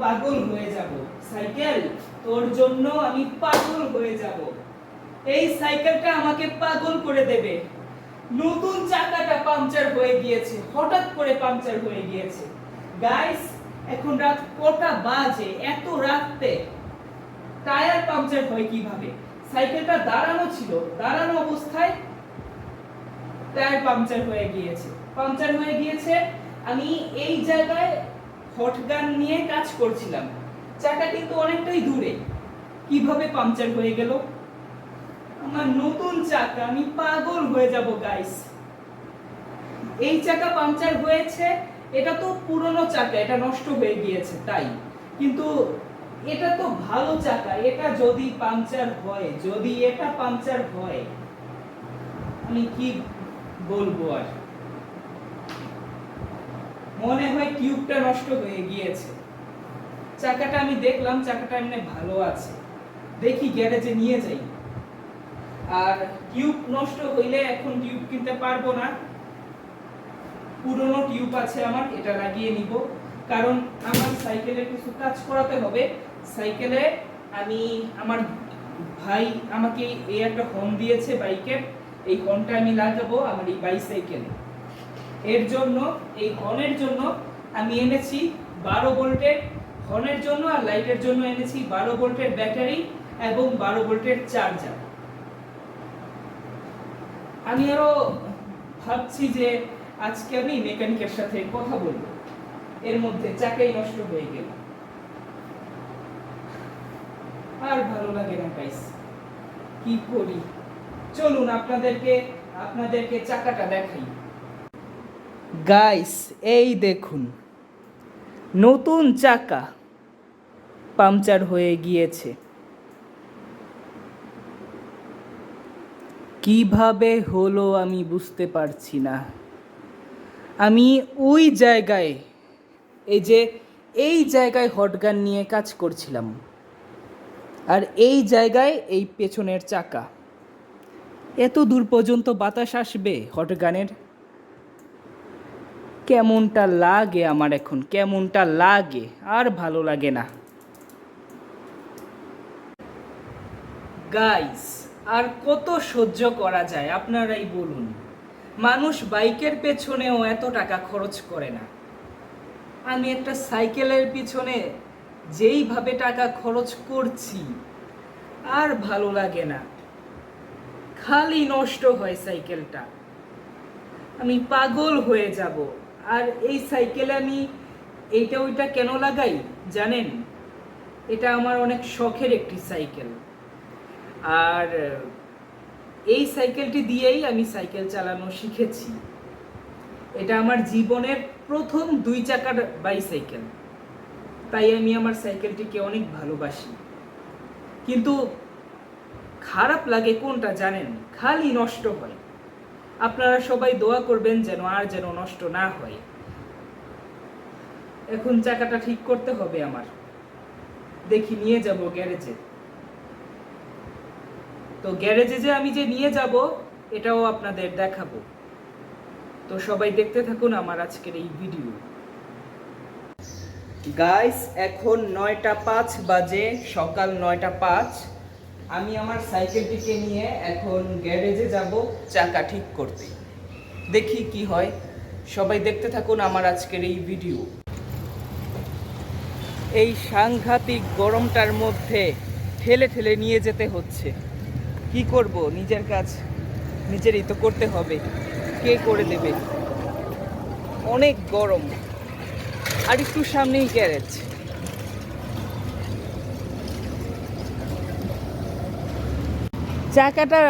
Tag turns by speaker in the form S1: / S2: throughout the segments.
S1: পাগল হয়ে যাব। সাইকেল, তোর জন্য আমি পাগল হয়ে যাব। এই সাইকেলটা আমাকে পাগল করে দেবে। নতুন চাকাটা পাংচার হয়ে গিয়েছে, হঠাৎ করে পাংচার হয়ে গিয়েছে। গাইস এখন রাত কটা বাজে, এত রাতে টায়ার পাংচার হয় কীভাবে? সাইকেলটা দাঁড়ানো ছিল, দাঁড়ানো অবস্থায় টায়ার পাংচার হয়ে গিয়েছে। পাংচার হয়ে গিয়েছে, আমি এই জায়গায় হটগান নিয়ে কাজ করছিলাম। চাকা কিন্তু অনেকটাই দূরে। কীভাবে পাংচার হয়ে গেল? আমার নতুন চাকা, আমি পাগল হয়ে যাব গাইস এই চাকা পাংচার হয়েছে, এটা তো পুরনো চাকা, এটা নষ্ট হয়ে গিয়েছে, তাই। কিন্তু এটা তো ভালো চাকা, এটা যদি পাংচার হয়, যদি এটা পাংচার হয়, আমি কি বলব আর? মনে হয় টিউবটা নষ্ট হয়ে গিয়েছে। চাকাটা আমি দেখলাম, চাকাটা এমনি ভালো আছে। দেখি গ্যারেজে নিয়ে যাই। আর টিউব নষ্ট হইলে এখন টিউব কিনতে পারব না। পুরনো টিউব আছে আমার, এটা লাগিয়ে নিব। কারণ আমার সাইকেলে কিছু কাজ করাতে হবে। সাইকেলে আমি, আমার ভাই আমাকে এই একটা হর্ন দিয়েছে বাইকের। এই হর্নটা আমি লাগাবো আমার এই বাইসাইকেলে এর জন্য, এই হর্নের জন্য আমি এনেছি বারো ভোল্টের, হর্নের জন্য আর লাইটের জন্য এনেছি বারো ভোল্টের ব্যাটারি এবং বারো ভোল্টের চার্জার। আমি আরও ভাবছি যে আজকে আমি মেকানিকের সাথে কথা বলব। এর মধ্যে চাকাই নষ্ট হয়ে গেল। আর ভালো লাগে না গাইস কি করি? চলুন আপনাদেরকে আপনাদেরকে চাকাটা দেখাই। গাইস এই দেখুন, নতুন চাকা পাংচার হয়ে গিয়েছে। কীভাবে হলো আমি বুঝতে পারছি না। আমি ওই জায়গায়, এই যে, এই জায়গায় হটগান নিয়ে কাজ করছিলাম। আর এই জায়গায় এই পেছনের চাকা। এত দূর পর্যন্ত বাতাস আসবে হটগানের কেমনটা লাগে আমার এখন? কেমনটা লাগে? আর ভালো লাগে না। গাইস আর কত সহ্য করা যায়? আপনারাই বলুন। মানুষ বাইকের পেছনেও এত টাকা খরচ করে না। আমি একটা সাইকেলের পিছনে যেইভাবে টাকা খরচ করছি, আর ভালো লাগে না। খালি নষ্ট হয় সাইকেলটা। আমি পাগল হয়ে যাব। আর এই সাইকেলে আমি এইটা ওইটা কেন লাগাই জানেন? এটা আমার অনেক শখের একটি সাইকেল। আর, এই সাইকেলটি দিয়েই আমি সাইকেল চালানো শিখেছি। এটা আমার জীবনের প্রথম দুই চাকার বাইসাইকেল। তাই আমি আমার সাইকেলটিকে অনেক ভালোবাসি। কিন্তু খারাপ লাগে কোনটা জানেন? খালি নষ্ট হয়। আপনারা সবাই দোয়া করবেন যেন আর যেন নষ্ট না হয়। এখন চাকাটা ঠিক করতে হবে আমার। দেখি নিয়ে যাব গ্যারেজে। তো গ্যারেজে যে আমি যে নিয়ে যাব, এটাও আপনাদের দেখাবো। তো সবাই দেখতে থাকুন আমার আজকের এই ভিডিও। গাইস এখন নয়টা পাঁচ বাজে, সকাল নয়টা পাঁচ। আমি আমার সাইকেলটিকে নিয়ে এখন গ্যারেজে যাব। চাকা ঠিক করতে। দেখি কি হয়। সবাই দেখতে থাকুন আমার আজকের এই ভিডিও। এই সাংঘাতিক গরমটার মধ্যে ঠেলে ঠেলে নিয়ে যেতে হচ্ছে। কি করব? নিজের কাজ নিজেরই তো করতে হবে। কে করে দেবে? অনেক গরম। আর একটু সামনেই গ্যারেজ। চাকাটা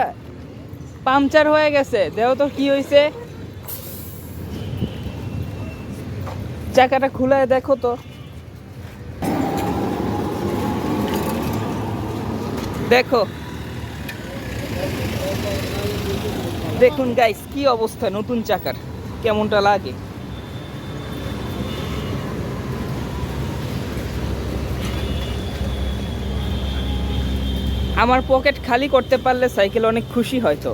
S1: পাংচার হয়ে গেছে। দেহ তো কি হয়েছে চাকাটা খুলে দেখো তো। দেখো। দেখুন গাইস কি অবস্থা নতুন চাকার। কেমনটা লাগে? আমার পকেট খালি করতে পারলে সাইকেল অনেক খুশি হয়তো।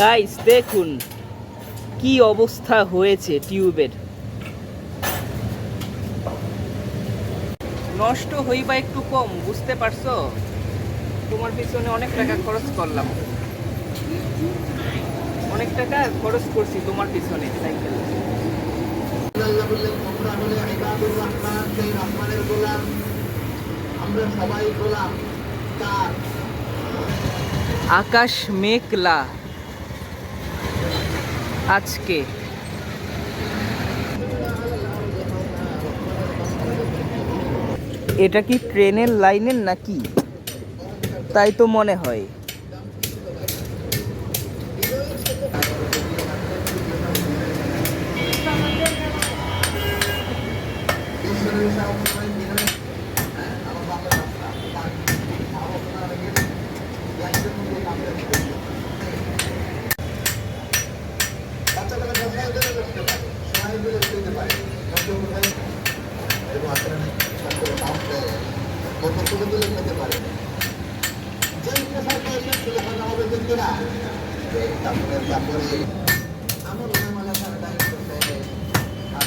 S1: গাইস দেখুন কি অবস্থা হয়েছে টিউবের। নষ্ট হইবা একটু কম, বুঝতে পারছ? তোমার পিছনে অনেক টাকা খরচ করলাম। অনেক টাকা খরচ করছি তোমার পিছনে
S2: আমরা তার
S1: আকাশ মেঘলা। আজকে। এটা কি ট্রেনের লাইনের নাকি? তাই তো মনে হয়।
S2: ঈশ্বরের সবসময় বিনয় হ্যাঁ আমার বাবার রাস্তা তার আলোচনা রেখে লাইনের মধ্যে কামড়ে দিতে বাচ্চাগুলো কোথায় গেলে বসতে পারে সবাই মিলে শুতে পারে কত কোথায় এরকম আসলে নেই ছাত্ররা কাম দেয় কত তুলে তুলে খেতে পারে যেই পোশাকে এসে তুলে না তারপরে তারপরে আমার মনে তার দায়িত্ব আর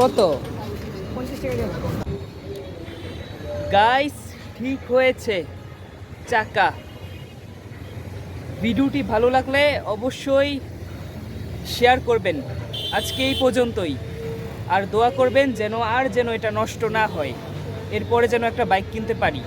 S1: কত? গাইস ঠিক হয়েছে। চাকা। ভিডিওটি ভালো লাগলে অবশ্যই শেয়ার করবেন। আজকে এই পর্যন্তই। আর দোয়া করবেন যেন আর যেন এটা নষ্ট না হয়। এরপরে যেন একটা বাইক কিনতে পারি।